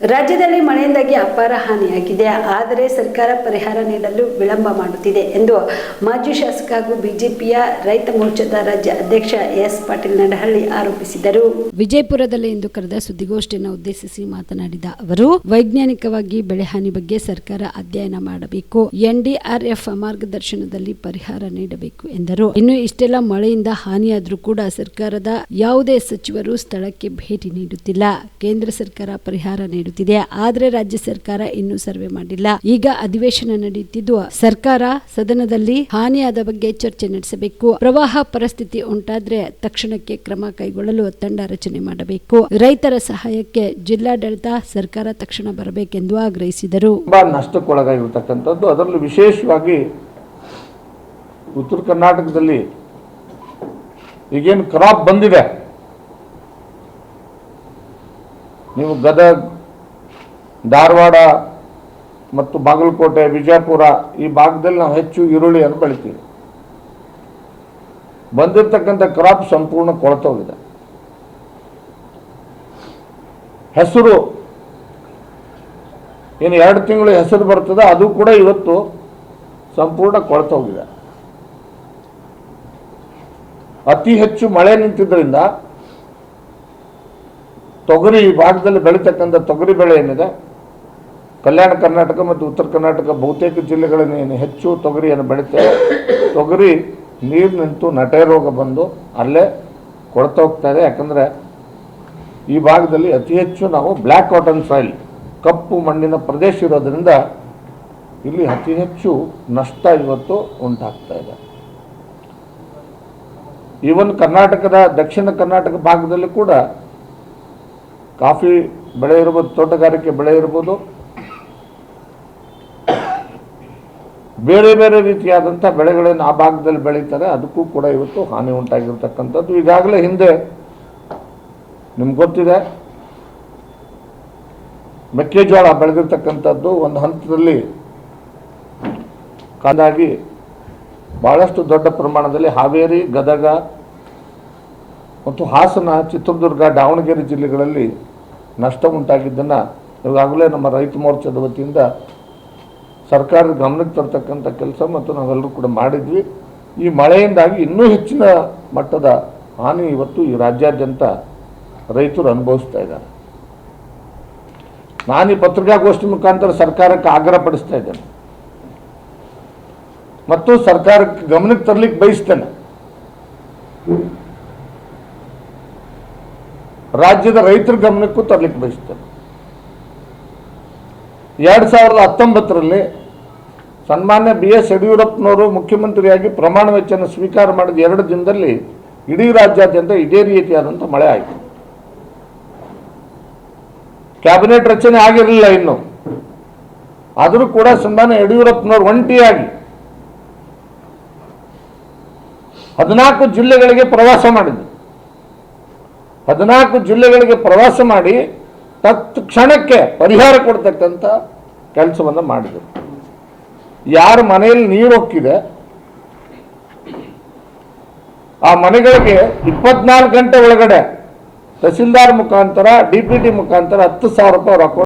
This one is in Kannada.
ರಾಜ್ಯದಲ್ಲಿ ಮಳೆಯಿಂದಾಗಿ ಅಪಾರ ಹಾನಿಯಾಗಿದೆ. ಆದರೆ ಸರ್ಕಾರ ಪರಿಹಾರ ನೀಡಲು ವಿಳಂಬ ಮಾಡುತ್ತಿದೆ ಎಂದು ಮಾಜಿ ಶಾಸಕ ಹಾಗೂ ಬಿಜೆಪಿಯ ರೈತ ಮೋರ್ಚಾದ ರಾಜ್ಯ ಅಧ್ಯಕ್ಷ ಎಸ್ ಪಾಟೀಲ್ ನಡಹಳ್ಳಿ ಆರೋಪಿಸಿದರು. ವಿಜಯಪುರದಲ್ಲಿ ಇಂದು ಕರೆದ ಸುದ್ದಿಗೋಷ್ಠಿಯನ್ನು ಉದ್ದೇಶಿಸಿ ಮಾತನಾಡಿದ ಅವರು, ವೈಜ್ಞಾನಿಕವಾಗಿ ಬೆಳೆ ಹಾನಿ ಬಗ್ಗೆ ಸರ್ಕಾರ ಅಧ್ಯಯನ ಮಾಡಬೇಕು. ಎನ್ಡಿಆರ್ಎಫ್ ಮಾರ್ಗದರ್ಶನದಲ್ಲಿ ಪರಿಹಾರ ನೀಡಬೇಕು ಎಂದರು. ಇನ್ನು ಇಷ್ಟೆಲ್ಲ ಮಳೆಯಿಂದ ಹಾನಿಯಾದರೂ ಕೂಡ ಸರ್ಕಾರದ ಯಾವುದೇ ಸಚಿವರು ಸ್ಥಳಕ್ಕೆ ಭೇಟಿ ನೀಡುತ್ತಿಲ್ಲ. ಕೇಂದ್ರ ಸರ್ಕಾರ ಪರಿಹಾರ ನೀಡುತ್ತಿದೆ. ಆದರೆ ರಾಜ್ಯ ಸರ್ಕಾರ ಇನ್ನೂ ಸರ್ವೆ ಮಾಡಿಲ್ಲ. ಈಗ ಅಧಿವೇಶನ ನಡೆಯುತ್ತಿದ್ದು, ಸರ್ಕಾರ ಸದನದಲ್ಲಿ ಹಾನಿಯಾದ ಬಗ್ಗೆ ಚರ್ಚೆ ನಡೆಸಬೇಕು. ಪ್ರವಾಹ ಪರಿಸ್ಥಿತಿ ಉಂಟಾದ್ರೆ ತಕ್ಷಣಕ್ಕೆ ಕ್ರಮ ಕೈಗೊಳ್ಳಲು ತಂಡ ರಚನೆ ಮಾಡಬೇಕು. ರೈತರ ಸಹಾಯಕ್ಕೆ ಜಿಲ್ಲಾಡಳಿತ ಸರ್ಕಾರ ತಕ್ಷಣ ಬರಬೇಕೆಂದು ಆಗ್ರಹಿಸಿದರು. ನಷ್ಟಕ್ಕೊಳಗಾಗಿರ್ತಕ್ಕಂಥದ್ದು. ಅದರಲ್ಲೂ ವಿಶೇಷವಾಗಿ ಉತ್ತರ ಕರ್ನಾಟಕದಲ್ಲಿ ಈಗೇನು ಕ್ರಾಪ್ ಬಂದಿದೆ. ನೀವು ಗದಗ್ ಧಾರವಾಡ ಮತ್ತು ಬಾಗಲಕೋಟೆ, ವಿಜಯಪುರ ಈ ಭಾಗದಲ್ಲಿ ನಾವು ಹೆಚ್ಚು ಈರುಳ್ಳಿಯನ್ನು ಬೆಳಿತೀವಿ. ಬಂದಿರತಕ್ಕಂಥ ಕ್ರಾಪ್ ಸಂಪೂರ್ಣ ಕೊಳ್ತೋಗಿದೆ ಹೆಸರು ಇನ್ನು ಎರಡು ತಿಂಗಳು ಹೆಸರು ಬರ್ತದೆ, ಅದು ಕೂಡ ಇವತ್ತು ಸಂಪೂರ್ಣ ಕೊಳ್ತೋಗಿದೆ ಅತಿ ಹೆಚ್ಚು ಮಳೆ ನಿಂತಿದ್ದರಿಂದ ತೊಗರಿ ಭಾಗದಲ್ಲಿ ಬೆಳೀತಕ್ಕಂಥ ತೊಗರಿ ಬೆಳೆ ಏನಿದೆ ಕಲ್ಯಾಣ ಕರ್ನಾಟಕ ಮತ್ತು ಉತ್ತರ ಕರ್ನಾಟಕ ಬಹುತೇಕ ಜಿಲ್ಲೆಗಳಲ್ಲಿ ಹೆಚ್ಚು ತೊಗರಿಯನ್ನು ಬೆಳೀತೇವೆ ತೊಗರಿ ನೀರು ನಿಂತು ನಟೆ ರೋಗ ಬಂದು ಅಲ್ಲೇ ಕೊಳ್ತೋಗ್ತಾ ಇದೆ. ಯಾಕಂದರೆ ಈ ಭಾಗದಲ್ಲಿ ಅತಿ ಹೆಚ್ಚು ನಾವು ಬ್ಲ್ಯಾಕ್ ಕಾಟನ್ ಸಾಯಿಲ್, ಕಪ್ಪು ಮಣ್ಣಿನ ಪ್ರದೇಶ ಇರೋದರಿಂದ ಇಲ್ಲಿ ಅತಿ ಹೆಚ್ಚು ನಷ್ಟ ಇವತ್ತು ಉಂಟಾಗ್ತಾ ಇದೆ. ಈವನ್ ಕರ್ನಾಟಕದ, ದಕ್ಷಿಣ ಕರ್ನಾಟಕ ಭಾಗದಲ್ಲಿ ಕೂಡ ಕಾಫಿ ಬೆಳೆ ಇರ್ಬೋದು ತೋಟಗಾರಿಕೆ ಬೆಳೆ ಇರ್ಬೋದು ಬೇರೆ ಬೇರೆ ರೀತಿಯಾದಂಥ ಬೆಳೆಗಳನ್ನು ಆ ಭಾಗದಲ್ಲಿ ಬೆಳೀತಾರೆ, ಅದಕ್ಕೂ ಕೂಡ ಇವತ್ತು ಹಾನಿ ಉಂಟಾಗಿರ್ತಕ್ಕಂಥದ್ದು. ಈಗಾಗಲೇ ಹಿಂದೆ ನಿಮ್ಗೆ ಗೊತ್ತಿದೆ, ಮೆಕ್ಕೆಜೋಳ ಬೆಳೆದಿರ್ತಕ್ಕಂಥದ್ದು ಒಂದು ಹಂತದಲ್ಲಿ ಕಾದಾಗಿ ಭಾಳಷ್ಟು ದೊಡ್ಡ ಪ್ರಮಾಣದಲ್ಲಿ ಹಾವೇರಿ, ಗದಗ ಮತ್ತು ಹಾಸನ, ಚಿತ್ರದುರ್ಗ, ದಾವಣಗೆರೆ ಜಿಲ್ಲೆಗಳಲ್ಲಿ ನಷ್ಟ ಉಂಟಾಗಿದ್ದನ್ನು ಈಗಾಗಲೇ ನಮ್ಮ ರೈತ ಮೋರ್ಚಾದ ವತಿಯಿಂದ ಸರ್ಕಾರದ ಗಮನಕ್ಕೆ ತರ್ತಕ್ಕಂಥ ಕೆಲಸ ಮತ್ತು ನಾವೆಲ್ಲರೂ ಕೂಡ ಮಾಡಿದ್ವಿ. ಈ ಮಳೆಯಿಂದಾಗಿ ಇನ್ನೂ ಹೆಚ್ಚಿನ ಮಟ್ಟದ ಹಾನಿ ಇವತ್ತು ಈ ರಾಜ್ಯಾದ್ಯಂತ ರೈತರು ಅನುಭವಿಸ್ತಾ ಇದ್ದಾರೆ. ನಾನು ಈ ಪತ್ರಿಕಾಗೋಷ್ಠಿ ಮುಖಾಂತರ ಸರ್ಕಾರಕ್ಕೆ ಆಗ್ರಹ ಪಡಿಸ್ತಾ ಇದ್ದೇನೆ. ಮತ್ತು ಸರ್ಕಾರಕ್ಕೆ ಗಮನಕ್ಕೆ ತರಲಿಕ್ಕೆ ಬಯಸ್ತೇನೆ. ರಾಜ್ಯದ ರೈತರ ಗಮನಕ್ಕೂ ತರಲಿಕ್ಕೆ ಬಯಸ್ತೇನೆ. ಎರಡು ಸಾವಿರದ ಹತ್ತೊಂಬತ್ತರಲ್ಲಿ ಸನ್ಮಾನ್ಯ ಬಿ ಎಸ್ ಯಡಿಯೂರಪ್ಪನವರು ಮುಖ್ಯಮಂತ್ರಿಯಾಗಿ ಪ್ರಮಾಣ ವೆಚ್ಚನ ಸ್ವೀಕಾರ ಮಾಡಿದ ಎರಡು ದಿನದಲ್ಲಿ ಇಡೀ ರಾಜ್ಯಾದ್ಯಂತ ಇದೇ ರೀತಿಯಾದಂಥ ಮಳೆ ಆಯಿತು. ಕ್ಯಾಬಿನೆಟ್ ರಚನೆ ಆಗಿರಲಿಲ್ಲ ಇನ್ನು. ಆದರೂ ಕೂಡ ಸನ್ಮಾನ್ಯ ಯಡಿಯೂರಪ್ಪನವರು ಒಂಟಿಯಾಗಿ ಹದಿನಾಲ್ಕು ಜಿಲ್ಲೆಗಳಿಗೆ ಪ್ರವಾಸ ಮಾಡಿದ್ರು. ಹದಿನಾಲ್ಕು ಜಿಲ್ಲೆಗಳಿಗೆ ಪ್ರವಾಸ ಮಾಡಿ ತತ್ಕ್ಷಣಕ್ಕೆ ಪರಿಹಾರ ಕೊಡ್ತಕ್ಕಂಥ ಕೆಲಸವನ್ನು ಮಾಡಿದರು. ಯಾರ ಮನೆಯಲ್ಲಿ ನೀರು ಹೋಗ್ತಿದೆ ಆ ಮನೆಗಳಿಗೆ ಇಪ್ಪತ್ನಾಲ್ಕು ಗಂಟೆ ಒಳಗಡೆ ತಹಸೀಲ್ದಾರ್ ಮುಖಾಂತರ, ಡಿ ಪಿ ಟಿ ಮುಖಾಂತರ ಹತ್ತು ಸಾವಿರ ರೂಪಾಯಿ ರೊಕ್ಕ